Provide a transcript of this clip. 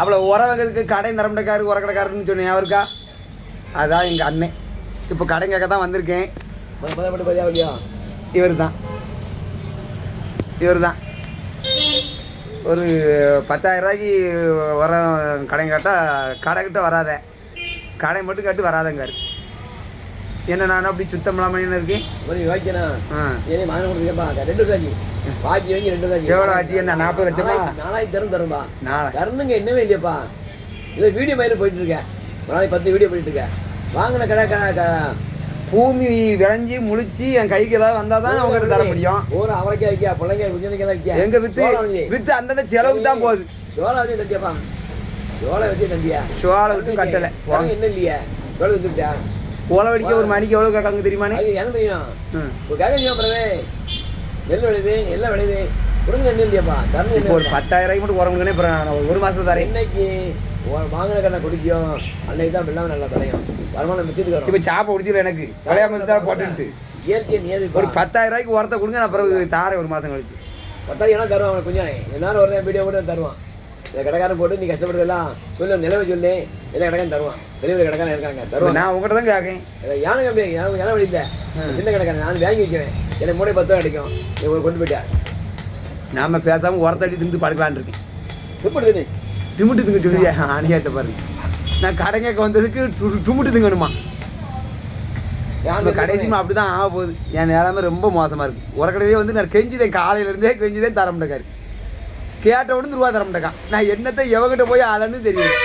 அவ்வளோ உறவங்கிறதுக்கு கடை நிரம்படைக்காரு உரக்கடைக்காருன்னு சொன்னேன். அவருக்கா? அதான் எங்கள் அண்ணன் இப்போ கடை கேட்க தான் வந்திருக்கேன். இவர் தான் இவர் தான் ஒரு பத்தாயிரம் ரூபாய்க்கு உரம் கடை கேட்டால் கடை கிட்ட வராத. கடை மட்டும் கட்டு வராதங்காரு என்ன நான் அப்படி சுத்தம் இல்லாமல் தாஜி பாக்கி வாங்கி ரெண்டு தாஜி எவ்வளோ ஆச்சு? என்ன நாற்பது லட்சமா? நாலாயிரத்தி தரும் தரும்பா. தரணுங்க என்னவே இல்லையாப்பா. இல்லை வீடியோ மாதிரி போயிட்டு இருக்கேன். நாளைக்கு பத்து வீடியோ போயிட்டு இருக்கேன். வாங்கின கடை கடை பூமி விளைஞ்சி முழிச்சு என் கைக்கு ஏதாவது வந்தால் தான் உங்ககிட்ட தர முடியும். ஒரு அவரைக்காய் வைக்கா பிள்ளைங்க குஞ்சனைக்கெல்லாம் வைக்கா எங்க வித்து? வித்து அந்தந்த செலவுக்கு தான் போகுது. சோளம் வச்சு தந்தியாப்பா. சோளம் வச்சு தந்தியா? சோளை விட்டு கட்டலை. என்ன இல்லையா. சோளம் வச்சுட்டா ஓலை வடிக்க ஒரு மணிக்கு எவ்வளோ கேட்காங்க தெரியுமானே? அது எனக்கு தெரியும். இப்போ கேட்க தெரியும் பிரதே நெல் விளையுது எல்லாம் விளையுது. கொடுங்க என்ன இல்லையாப்பா? தரணும் இப்போ ஒரு பத்தாயிரம் ரூபாய்க்கு மட்டும் உரங்களுக்குனே அப்புறம் ஒரு மாதம் தரேன். என்னைக்கு உன் வாங்கின கடை குடிக்கும். அன்னைக்கு தான் வெள்ளாம நல்லா தலையும் வருமானம் மிச்சத்துக்கு இப்போ சாப்பை குடிச்சிடும் எனக்கு. விளையாம தான் போட்டுட்டு இயற்கை நியதி ஒரு பத்தாயிரம் ரூபாய்க்கு உரத்தை கொடுங்க நான் பிறகு தாரேன் ஒரு மாதம் கழிச்சு. பத்தாயிரம் தருவான் அவனுக்கு குஞ்சானே? எல்லாரும் ஒரு வீடியோ கூட தருவான். இந்த கடைக்காரன் போட்டு நீ கஷ்டப்படுறதெல்லாம் சொல்லு நிலவை சொல்லு. எதை கடைக்காரன் தருவான்? பெரிய பெரிய கடைக்காரன் இருக்காங்க தருவான். நான் உங்கள்கிட்ட தான் கேட்கேன் யானை கம்பி யானை யானை வழி இல்லை. சின்ன கடைக்காரன் நான் வாங்கி வைக்கிறேன். எனக்கு மூணு பத்து ரூபா கிடைக்கும் நீ ஒரு கொண்டு போயிட்டா. நாம பேசாமல் உரத்தடி திண்டு படுக்கலான்னு இருக்கேன். எப்படி நீ டிமுட்டு திங்க சொல்லி அநியாயத்தை பாருங்க நான் கடை கேட்க வந்ததுக்கு டு- டுமுட்டு திங்கணுமா? கடைசிமா அப்படி தான் ஆக போகுது. என் நிலைமை ரொம்ப மோசமாக இருக்குது உரக்கடையிலே வந்து நான் கெஞ்சுதேன் காலையிலேருந்தே கெஞ்சுதேன் தர மாட்டேக்காரு கேட்ட உடனே ரூபா தர மாட்டேக்கான் நான் என்னத்தை எவகிட்ட போய் அலன்னு தெரியும்